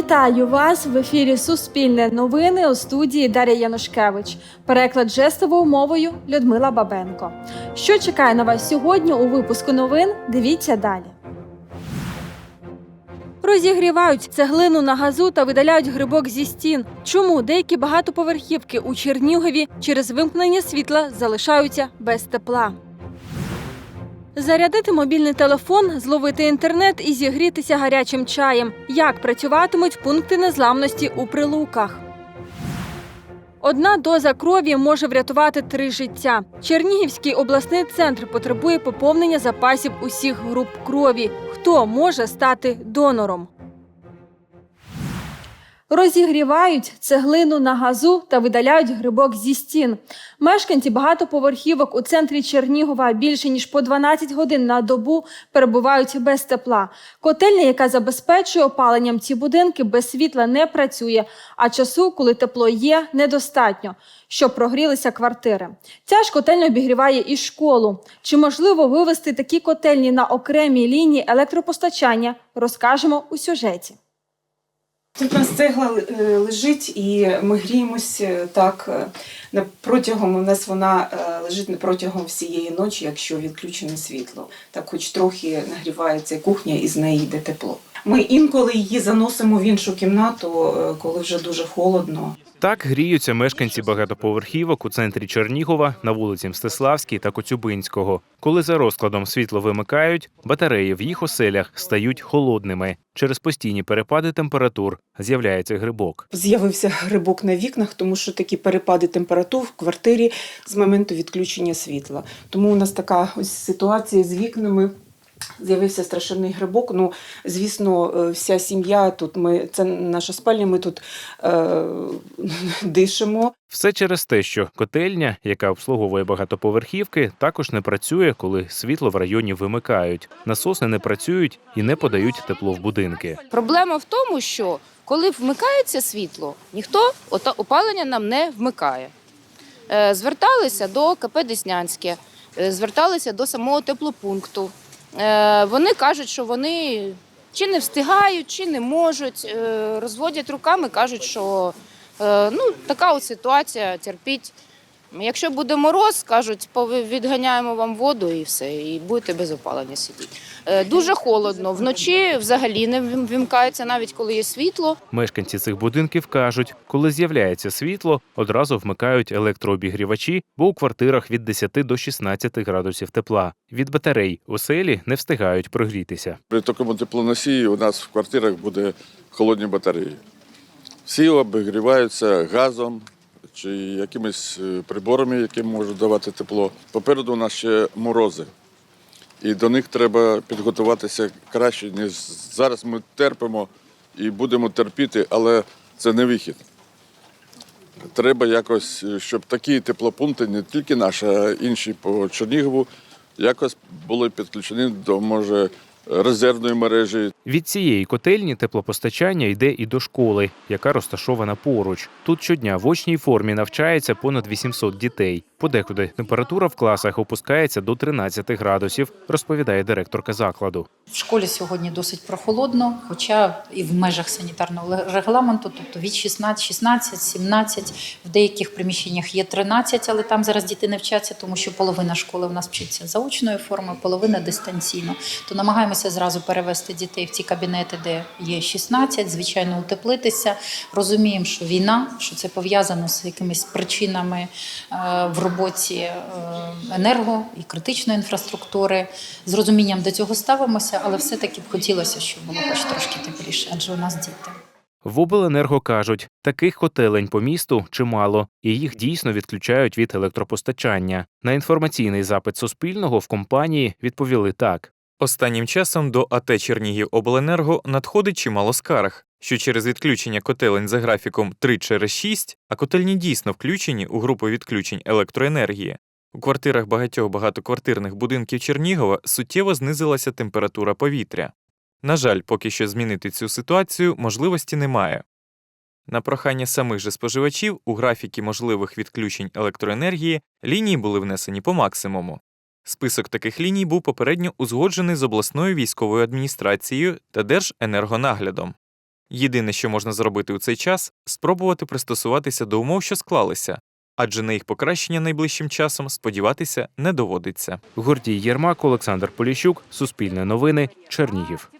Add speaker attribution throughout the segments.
Speaker 1: Вітаю вас в ефірі Суспільне новини у студії Дар'я Янушкевич. Переклад жестовою мовою Людмила Бабенко. Що чекає на вас сьогодні у випуску новин? Дивіться далі. Розігрівають цеглину на газу та видаляють грибок зі стін. Чому деякі багатоповерхівки у Чернігові через вимкнення світла залишаються без тепла? Зарядити мобільний телефон, зловити інтернет і зігрітися гарячим чаєм. Як працюватимуть пункти незламності у прилуках? Одна доза крові може врятувати три життя. Чернігівський обласний центр потребує поповнення запасів усіх груп крові. Хто може стати донором? Розігрівають цеглину на газу та видаляють грибок зі стін. Мешканці багатоповерхівок у центрі Чернігова більше ніж по 12 годин на добу перебувають без тепла. Котельня, яка забезпечує опаленням ці будинки, без світла не працює, а часу, коли тепло є, недостатньо, щоб прогрілися квартири. Ця ж котельня обігріває і школу. Чи можливо вивести такі котельні на окремі лінії електропостачання? Розкажемо у сюжеті.
Speaker 2: Тут у нас цегла е, лежить, і ми гріємось е, так е, протягом. У нас вона лежить не протягом всієї ночі, якщо відключене світло. Так, хоч трохи нагрівається кухня, і з неї йде тепло. Ми інколи її заносимо в іншу кімнату, коли вже дуже холодно.
Speaker 3: Так гріються мешканці багатоповерхівок у центрі Чернігова на вулиці Мстиславській та Коцюбинського. Коли за розкладом світло вимикають, батареї в їх оселях стають холодними. Через постійні перепади температур з'являється грибок.
Speaker 2: З'явився грибок на вікнах, тому що такі перепади температур в квартирі з моменту відключення світла. Тому у нас така ось ситуація з вікнами. З'явився страшенний грибок. Ну, звісно, е, вся сім'я тут ми це наша спальня. Ми тут е, дишимо.
Speaker 3: Все через те, що котельня, яка обслуговує багатоповерхівки, також не працює, коли світло в районі вимикають. Насоси не працюють і не подають тепло в будинки.
Speaker 4: Проблема в тому, що коли вмикається світло, ніхто ота- опалення нам не вмикає. Е, Зверталися до КП Деснянське, е, зверталися до самого теплопункту. Е, Вони кажуть, що вони чи не встигають, чи не можуть, е, розводять руками, кажуть, що е, ну, така от ситуація, терпіть. Якщо буде мороз, кажуть, «Пови- відганяємо вам воду і все, і будете без опалення сидіти. Е, Дуже холодно. Вночі взагалі не вим- вимкається, навіть коли є світло.
Speaker 3: Мешканці цих будинків кажуть, коли з'являється світло, одразу вмикають електрообігрівачі, бо у квартирах від 10 до 16 градусів тепла. Від батарей оселі не встигають прогрітися.
Speaker 5: При такому теплоносії у нас в квартирах буде холодні батареї. Всі обігріваються газом чи якимись е, приборами, які можуть давати тепло. Попереду у нас ще морози. І до них треба підготуватися краще, ніж зараз ми терпимо і будемо терпіти, але це не вихід. Треба якось, е, щоб такі теплопункти, не тільки наші, а інші по Чернігову, якось були підключені до, може, резервної мережі,
Speaker 3: Від цієї котельні теплопостачання йде і до школи, яка розташована поруч. Тут щодня в очній формі навчається понад 800 дітей. Подекуди температура в класах опускається до 13 градусів, розповідає директорка закладу.
Speaker 6: В школі сьогодні досить прохолодно, хоча і в межах санітарного регламенту, тобто від 16, 16, 17, в деяких приміщеннях є 13, але там зараз діти не вчаться, тому що половина школи в нас вчиться заочною формою, половина дистанційно. То намагаємося зразу перевести дітей в ті кабінети, де є 16, звичайно, утеплитися. Розуміємо, що війна, що це пов'язано з якимись причинами е, в роботі е, енерго і критичної інфраструктури. З розумінням до цього ставимося, але все-таки б хотілося, щоб було хоч трошки тепліше, адже у нас діти.
Speaker 3: В обленерго кажуть, таких котелень по місту чимало, і їх дійсно відключають від електропостачання. На інформаційний запит Суспільного в компанії відповіли так.
Speaker 7: Останнім часом до АТ Чернігівобленерго надходить чимало скарг, що через відключення котелень за графіком 3 через 6, а котельні дійсно включені у групу відключень електроенергії. У квартирах багатьох багатоквартирних будинків Чернігова суттєво знизилася температура повітря. На жаль, поки що змінити цю ситуацію можливості немає. На прохання самих же споживачів у графіки можливих відключень електроенергії лінії були внесені по максимуму. Список таких ліній був попередньо узгоджений з обласною військовою адміністрацією та Держенергонаглядом. Єдине, що можна зробити у цей час, спробувати пристосуватися до умов, що склалися, адже на їх покращення найближчим часом сподіватися не доводиться.
Speaker 3: Гордій Єрмак, Олександр Поліщук, Суспільне новини, Чернігів.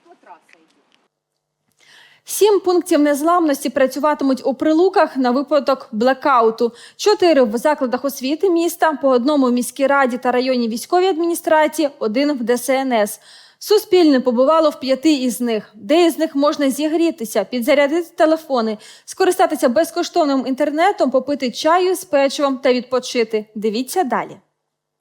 Speaker 1: Сім пунктів незламності працюватимуть у прилуках на випадок блекауту. Чотири в закладах освіти міста, по одному в міській раді та районній військовій адміністрації, один в ДСНС. Суспільне побувало в п'яти із них. Де із них можна зігрітися, підзарядити телефони, скористатися безкоштовним інтернетом, попити чаю з печивом та відпочити. Дивіться далі.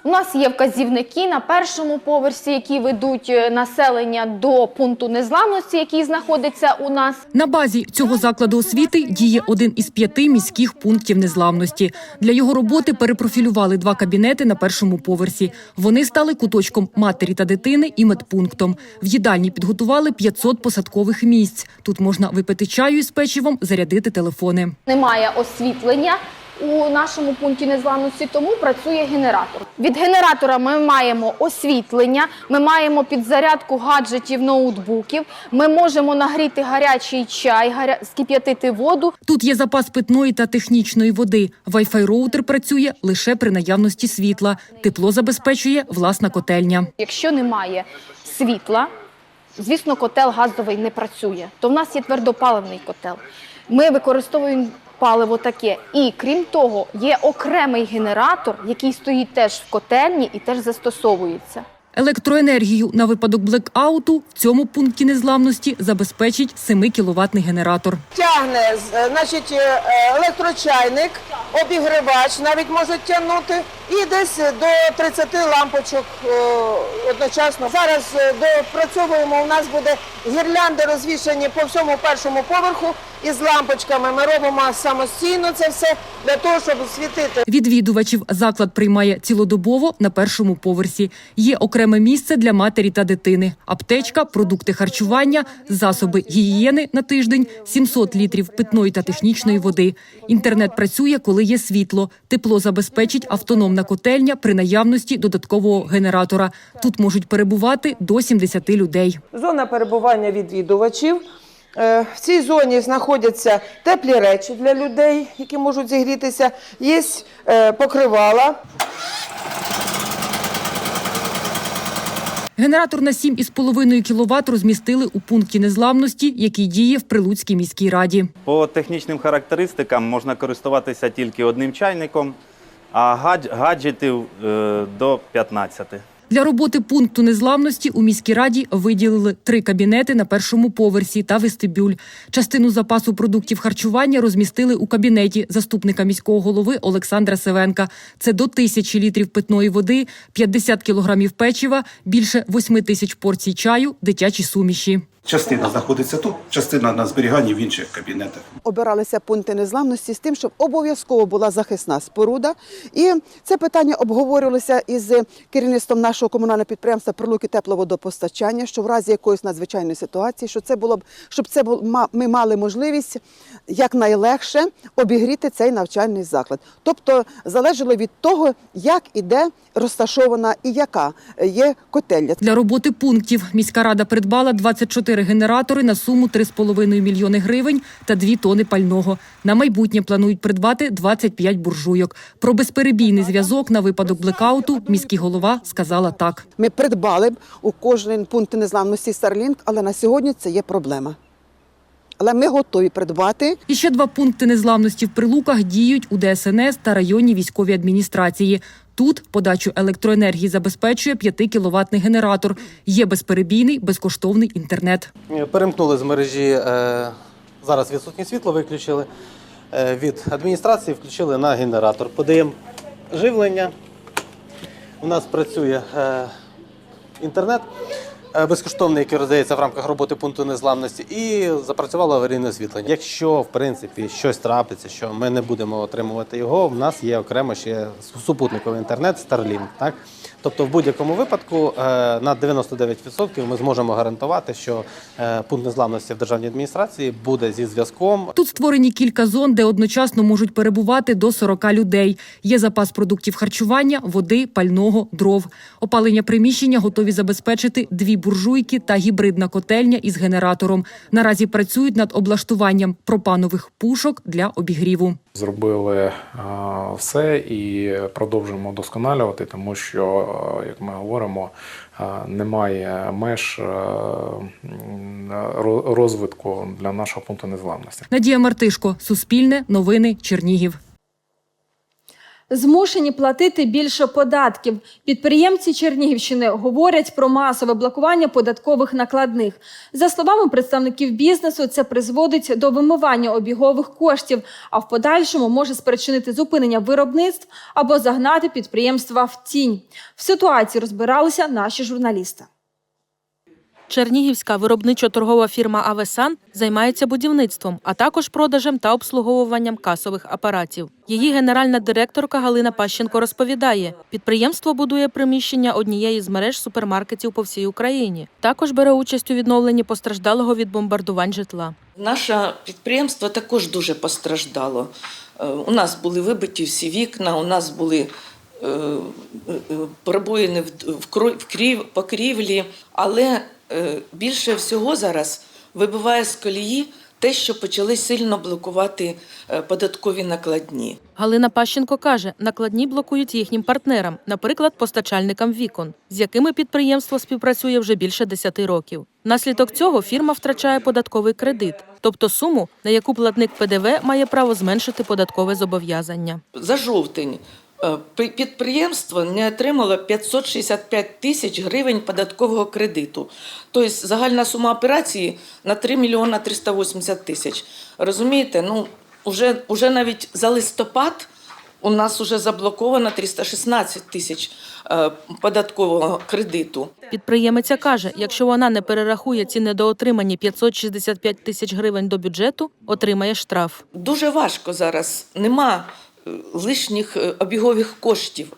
Speaker 8: У нас є вказівники на першому поверсі, які ведуть е, населення до пункту незламності, який знаходиться у нас.
Speaker 9: На базі цього закладу освіти діє один із п'яти міських пунктів незламності. Для його роботи перепрофілювали два кабінети на першому поверсі. Вони стали куточком матері та дитини і медпунктом. В їдальні підготували 500 посадкових місць. Тут можна випити чаю із печивом, зарядити телефони.
Speaker 8: Немає освітлення у нашому пункті незламності, тому працює генератор. Від генератора ми маємо освітлення, ми маємо підзарядку гаджетів, ноутбуків. Ми можемо нагріти гарячий чай, гаря... скип'ятити воду.
Speaker 9: Тут є запас питної та технічної води. Wi-Fi роутер працює лише при наявності світла. Тепло забезпечує власна котельня.
Speaker 8: Якщо немає світла, звісно, котел газовий не працює, то в нас є твердопаливний котел. Ми використовуємо паливо таке. І крім того, є окремий генератор, який стоїть теж в котельні і теж застосовується.
Speaker 9: Електроенергію на випадок блекауту в цьому пункті незламності забезпечить 7 кіловатний генератор.
Speaker 10: тягне з- е, значить, е, електрочайник, обігрівач навіть можуть тягнути, і десь до 30 лампочок е, одночасно. Зараз е, допрацьовуємо. У нас буде гірлянди розвішані по всьому першому поверху із лампочками. Ми робимо самостійно це все для того, щоб освітити.
Speaker 9: Відвідувачів заклад приймає цілодобово на першому поверсі. Є окреме місце для матері та дитини, аптечка, продукти харчування, засоби гігієни на тиждень, 700 літрів питної та технічної води. Інтернет працює, коли є світло. Тепло забезпечить автономна котельня при наявності додаткового генератора. Тут можуть перебувати до 70 людей.
Speaker 10: Зона перебування відвідувачів. Е, В цій зоні знаходяться теплі речі для людей, які можуть зігрітися. Є е, покривала.
Speaker 9: Генератор на 7,5 кВт розмістили у пункті незламності, який діє в Прилуцькій міській раді.
Speaker 11: По технічним характеристикам можна користуватися тільки одним чайником, а гадж- гаджетів е, до 15.
Speaker 9: Для роботи пункту незламності у міській раді виділили три кабінети на першому поверсі та вестибюль. Частину запасу продуктів харчування розмістили у кабінеті заступника міського голови Олександра Севенка. Це до тисячі літрів питної води, 50 кілограмів печива, більше 8 тисяч порцій чаю, дитячі суміші.
Speaker 12: Частина знаходиться тут, частина на зберіганні в інших кабінетах.
Speaker 10: обиралися пункти незламності з тим, щоб обов'язково була захисна споруда. І це питання обговорювалося із керівництвом нашого комунального підприємства Прилуки тепловодопостачання, що в разі якоїсь надзвичайної ситуації, що це було б, щоб це бу- ма- ми мали можливість якнайлегше обігріти цей навчальний заклад. Тобто залежало від того, як і де розташована і яка є котельня.
Speaker 9: Для роботи пунктів міська рада придбала 24 генератори на суму 3,5 мільйони гривень та 2 тони пального. На майбутнє планують придбати 25 буржуйок. Про безперебійний зв'язок на випадок блекауту міський голова сказала так.
Speaker 10: Ми придбали у кожен пункт незламності Starlink, але на сьогодні це є проблема. Але ми готові придбати.
Speaker 9: І ще два пункти незламності в прилуках діють у ДСНС та районній військовій адміністрації. Тут подачу електроенергії забезпечує 5 кіловатний генератор. Є безперебійний безкоштовний інтернет.
Speaker 13: Перемкнули з мережі, е, зараз відсутнє світло виключили. Е, Від адміністрації включили на генератор. Подаємо живлення. У нас працює е, інтернет е, безкоштовний, який роздається в рамках роботи пункту незламності, і запрацювало аварійне освітлення. Якщо в принципі щось трапиться, що ми не будемо отримувати його, в нас є окремо ще супутниковий інтернет Starlink. Так? Тобто, в будь-якому випадку е, на 99% ми зможемо гарантувати, що е, пункт незламності в державній адміністрації буде зі зв'язком
Speaker 9: Тут створені кілька зон, де одночасно можуть перебувати до 40 людей. Є запас продуктів харчування, води, пального, дров. Опалення приміщення готові забезпечити дві буржуйки та гібридна котельня із генератором. Наразі працюють над облаштуванням пропанових пушок для обігріву.
Speaker 14: Зробили е, все і продовжуємо вдосконалювати, тому що, е, як ми говоримо, е, немає меж розвитку для нашого пункту незламності.
Speaker 9: Надія Мартишко, Суспільне, Новини, Чернігів.
Speaker 1: Змушені платити більше податків. Підприємці Чернігівщини говорять про масове блокування податкових накладних. За словами представників бізнесу, це призводить до вимивання обігових коштів, а в подальшому може спричинити зупинення виробництв або загнати підприємства в тінь. В ситуації розбиралися наші журналісти.
Speaker 15: Чернігівська виробничо-торгова фірма Авесан займається будівництвом, а також продажем та обслуговуванням касових апаратів. Її генеральна директорка Галина Пащенко розповідає, підприємство будує приміщення однієї з мереж супермаркетів по всій Україні. Також бере участь у відновленні постраждалого від бомбардувань житла.
Speaker 16: Наше підприємство також дуже постраждало. Е, У нас були вибиті всі вікна, у нас були е, е, пробоїни в- покрівлі, але більше всього зараз вибиває з колії те, що почали сильно блокувати е, податкові накладні.
Speaker 15: Галина Пащенко каже, накладні блокують їхнім партнерам, наприклад, постачальникам вікон, з якими підприємство співпрацює вже більше 10 років. Внаслідок цього фірма втрачає податковий кредит, тобто суму, на яку платник ПДВ має право зменшити податкове зобов'язання.
Speaker 16: За жовтень е, підприємство не отримало 565 тисяч гривень податкового кредиту. Тобто загальна сума операції на 3 мільйона 380 тисяч. Розумієте, ну уже, уже навіть за листопад у нас вже заблоковано 316 тисяч е, податкового кредиту.
Speaker 15: Підприємиця каже, якщо вона не перерахує ці недоотримані 565 тисяч гривень до бюджету, отримає штраф.
Speaker 16: Дуже важко зараз. Нема е, лишніх е, обігових коштів.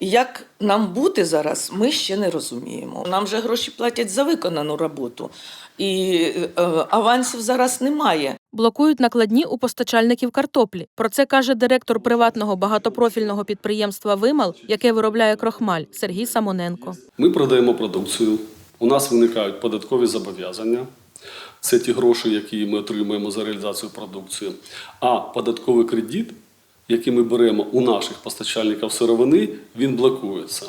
Speaker 16: Як нам бути зараз, ми ще не розуміємо. Нам же гроші платять за виконану роботу, і е, авансів зараз немає.
Speaker 15: Блокують накладні у постачальників картоплі. Про це каже директор приватного багатопрофільного підприємства Вимал, яке виробляє крохмаль Сергій Самоненко.
Speaker 17: Ми продаємо продукцію. У нас виникають податкові зобов'язання. Це ті гроші, які ми отримуємо за реалізацію продукції. А податковий кредит, який ми беремо у наших постачальників сировини, він блокується.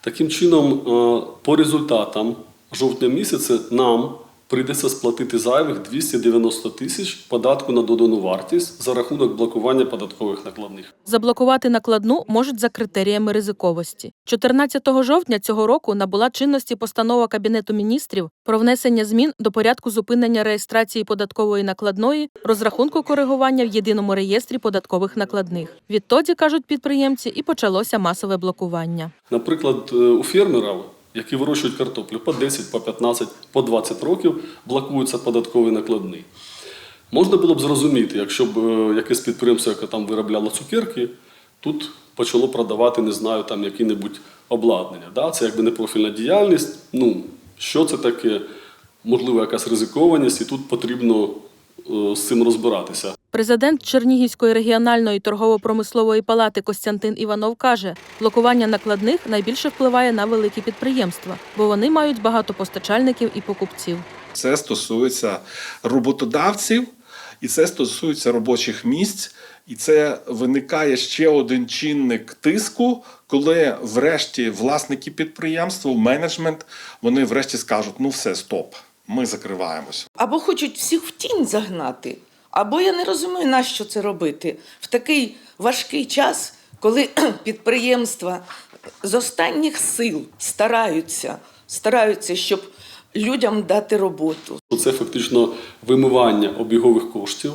Speaker 17: Таким чином, е, по результатам жовтня місяця нам прийдеться сплатити зайвих 290 тисяч податку на додану вартість за рахунок блокування податкових накладних.
Speaker 15: Заблокувати накладну можуть за критеріями ризиковості. 14 жовтня цього року набула чинності постанова Кабінету міністрів про внесення змін до порядку зупинення реєстрації податкової накладної, розрахунку коригування в єдиному реєстрі податкових накладних. Відтоді, кажуть підприємці, і почалося масове блокування.
Speaker 17: Наприклад, е, у фермерів, які вирощують картоплю по 10, по 15, по 20 років, блокуються податкові накладні. Можна було б зрозуміти, якщо б е, якесь підприємство, яке там виробляло цукерки, тут почало продавати, не знаю, там які-небудь обладнання. Да? Це якби не профільна діяльність. Ну, що це таке? Можливо, якась ризикованість, і тут потрібно е, з цим розбиратися.
Speaker 15: Президент Чернігівської регіональної торгово-промислової палати Костянтин Іванов каже, блокування накладних найбільше впливає на великі підприємства, бо вони мають багато постачальників і покупців.
Speaker 18: Це стосується роботодавців, і це стосується робочих місць. І це виникає ще один чинник тиску, коли врешті власники підприємства, менеджмент, вони врешті скажуть: ну все, стоп, ми закриваємося.
Speaker 16: Або хочуть всіх в тінь загнати, або я не розумію, нащо це робити в такий важкий час, коли підприємства з останніх сил стараються, стараються, щоб людям дати роботу.
Speaker 17: Це фактично вимивання обігових коштів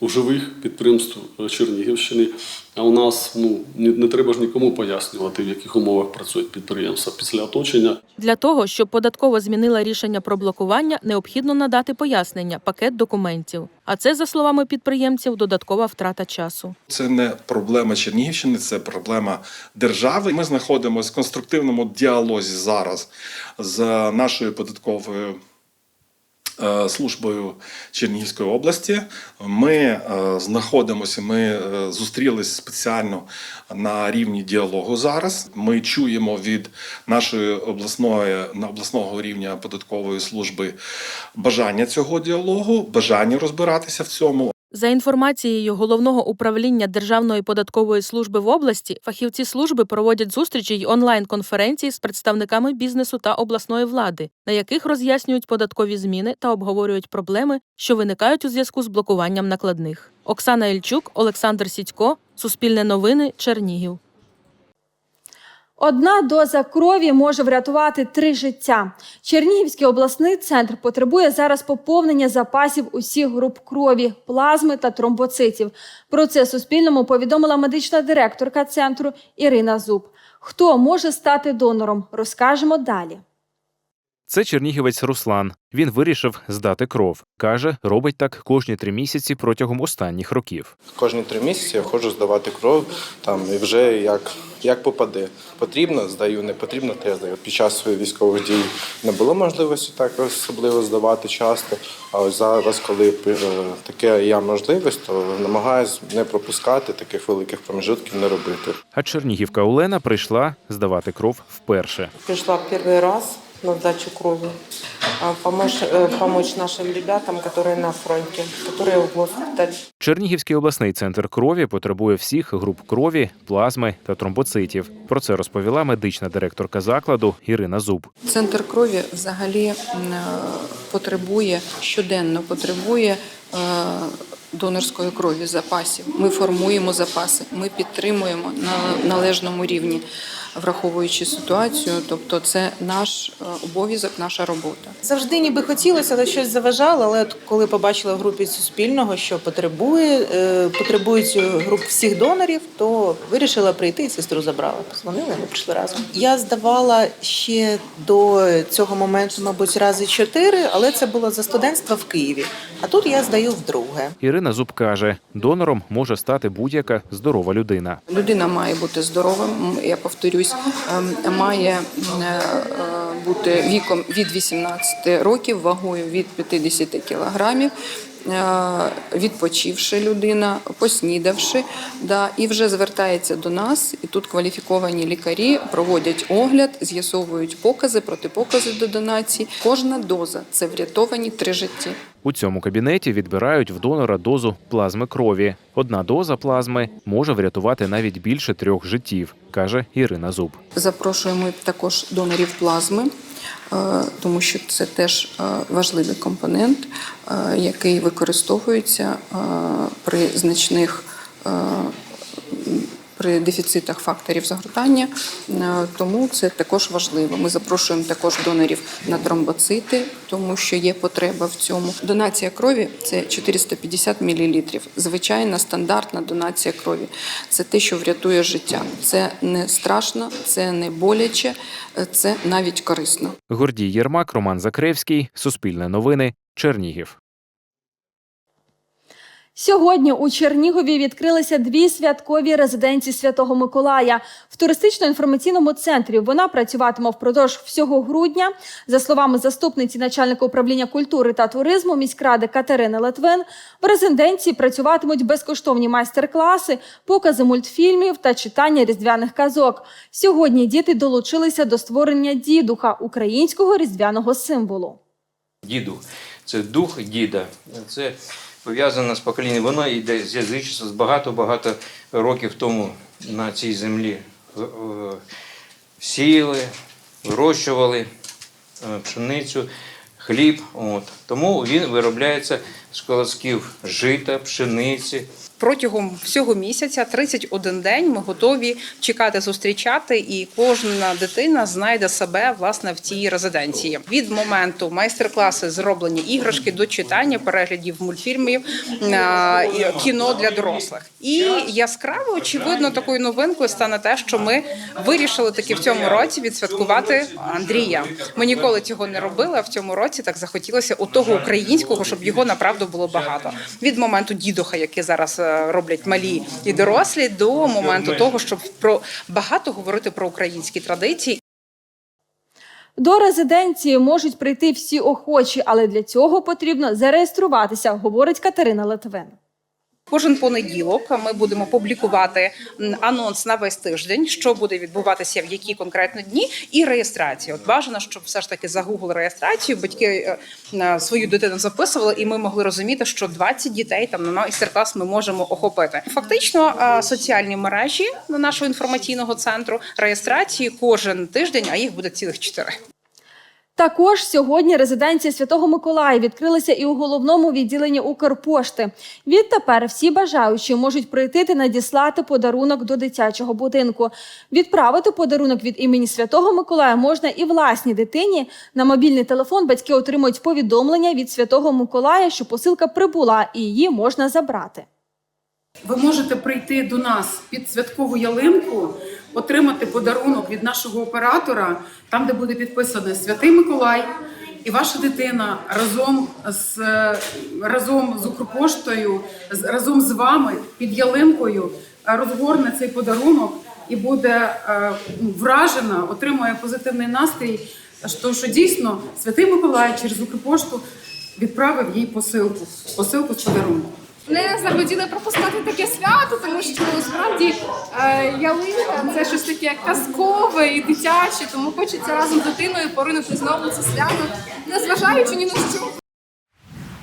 Speaker 17: у живих підприємств е, Чернігівщини. А у нас ну, не, не треба ж нікому пояснювати, в яких умовах працюють підприємства після оточення.
Speaker 15: Для того, щоб податкова змінила рішення про блокування, необхідно надати пояснення, пакет документів. А це, за словами підприємців, додаткова втрата часу.
Speaker 18: Це не проблема Чернігівщини, це проблема держави. Ми знаходимося в конструктивному діалозі зараз з нашою податковою службою Чернігівської області. Ми е, знаходимося, ми зустрілись зустрілися спеціально на рівні діалогу зараз. Ми чуємо від нашої обласної на обласного рівня податкової служби бажання цього діалогу, бажання розбиратися в цьому.
Speaker 15: За інформацією головного управління Державної податкової служби в області, фахівці служби проводять зустрічі й онлайн-конференції з представниками бізнесу та обласної влади, на яких роз'яснюють податкові зміни та обговорюють проблеми, що виникають у зв'язку з блокуванням накладних. Оксана Ільчук, Олександр Сідько, Суспільне новини, Чернігів.
Speaker 1: Одна доза крові може врятувати три життя. Чернігівський обласний центр потребує зараз поповнення запасів усіх груп крові, плазми та тромбоцитів. Про це Суспільному повідомила медична директорка центру Ірина Зуб. Хто може стати донором, розкажемо далі.
Speaker 3: Це чернігівець Руслан. Він вирішив здати кров. Каже, робить так кожні три місяці протягом останніх років.
Speaker 19: Кожні три місяці я ходжу здавати кров там і вже як, як попаде. Потрібно, здаю, не потрібно, теж здаю. Під час своїх військових дій не було можливості так особливо здавати часто. А ось зараз, коли е, таке є можливість, то намагаюся не пропускати таких великих промежутків, не робити.
Speaker 3: А чернігівка Олена прийшла здавати кров вперше.
Speaker 20: Пришла первый раз на сдачу крови. а, Помочь, э, помочь нашим ребятам, которые на фронте, которые в госпитале.
Speaker 3: Чернігівський обласний центр крові потребує всіх груп крові, плазми та тромбоцитів. Про це розповіла медична директорка закладу Ірина Зуб.
Speaker 21: Центр крові взагалі м, е, потребує щоденно потребує е, донорської крові запасів. Ми формуємо запаси, ми підтримуємо на належному рівні, враховуючи ситуацію. Тобто, це наш е, обов'язок, наша робота.
Speaker 22: Завжди ніби хотілося, але щось заважало. Але от коли побачила в групі Суспільного, що потребує, е, потребують груп всіх донорів, то вирішила прийти і сестру забрала. Позвонили, ми прийшли разом. Я здавала ще до цього моменту, мабуть, рази чотири, але це було за студентство в Києві. А тут я здаю вдруге.
Speaker 3: Ірина Зуб каже, донором може стати будь-яка здорова людина.
Speaker 21: Людина має бути здоровим. Я повторюсь, ем, має е, е, бути віком від 18 років, вагою від 50 кілограмів. Е, Відпочивши людина, поснідавши, да, і вже звертається до нас. І тут кваліфіковані лікарі проводять огляд, з'ясовують покази, протипокази до донації. Кожна доза це врятовані три житті.
Speaker 3: У цьому кабінеті відбирають в донора дозу плазми крові. Одна доза плазми може врятувати навіть більше трьох життів, каже Ірина Зуб.
Speaker 21: Запрошуємо також донорів плазми, тому що це теж е, важливий компонент, е, який використовується е, при значних е, при дефіцитах факторів загортання, Е, тому це також важливо. Ми запрошуємо також донорів на тромбоцити, тому що є потреба в цьому. Донація крові це 450 мл. Звичайна стандартна донація крові. Це те, що врятує життя. Це не страшно, це не боляче, е, це навіть корисно.
Speaker 3: Гордій Єрмак, Роман Закревський, Суспільне новини, Чернігів.
Speaker 1: Сьогодні у Чернігові відкрилися дві святкові резиденції Святого Миколая в туристично-інформаційному центрі. Вона працюватиме впродовж всього грудня. За словами заступниці начальника управління культури та туризму міськради Катерини Литвин, в резиденції працюватимуть безкоштовні майстер-класи, покази мультфільмів та читання різдвяних казок. Сьогодні діти долучилися до створення дідуха українського різдвяного символу.
Speaker 23: Дідух це дух діда. Це пов'язано з поколінням. Воно йде з язичства з багато-багато років тому на цій землі е, сіяли, вирощували е, пшеницю, хліб. От. Тому він виробляється з колосків жита, пшениці.
Speaker 24: Протягом всього місяця, 31 день, ми готові чекати, зустрічати, і кожна дитина знайде себе власне в цій резиденції. Від моменту майстер-класи зроблені іграшки до читання, переглядів мультфільмів, а, кіно для дорослих. І яскраво очевидно такою новинкою стане те, що ми вирішили таки в цьому році відсвяткувати Андрія. Ми ніколи цього не робили. а В цьому році так захотілося у того українського, щоб його направду було багато. Від моменту дідуха, який зараз е, роблять малі і дорослі, до моменту того, щоб про багато говорити про українські традиції
Speaker 1: До резиденції можуть прийти всі охочі, але для цього потрібно зареєструватися, говорить Катерина Литвин.
Speaker 24: Кожен понеділок ми будемо публікувати анонс на весь тиждень, що буде відбуватися в які конкретно дні, і реєстрацію. От бажано, щоб все ж таки за Google реєстрацію батьки е, на свою дитину записували, і ми могли розуміти, що 20 дітей там на майстер-клас ми можемо охопити. Фактично, е, соціальні мережі нашого інформаційного центру реєстрації кожен тиждень, а їх буде цілих чотири.
Speaker 1: Також сьогодні резиденція Святого Миколая відкрилася і у головному відділенні Укрпошти. Відтепер всі бажаючі можуть прийти та надіслати подарунок до дитячого будинку. Відправити подарунок від імені Святого Миколая можна і власній дитині. На мобільний телефон батьки отримують повідомлення від Святого Миколая, що посилка прибула і її можна забрати.
Speaker 25: Ви можете прийти до нас під святкову ялинку, отримати подарунок від нашого оператора, там, де буде підписано Святий Миколай, і ваша дитина разом з разом з Укрпоштою, разом з вами під ялинкою е, розгорне цей подарунок і буде е, ну, вражена, отримує позитивний настрій. що- що дійсно Святий Миколай через Укрпошту відправив їй посилку, посилку з подарунком.
Speaker 26: Не захотіли пропускати таке свято, тому що справді е, ялинка це щось таке казкове і дитяче, тому хочеться разом з дитиною поринути знову це свято, незважаючи ні на що.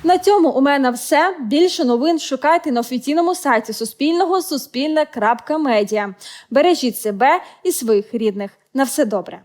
Speaker 1: На цьому у мене все. Більше новин шукайте на офіційному сайті Суспільного Суспільне.Медіа. Бережіть себе і своїх рідних. На все добре.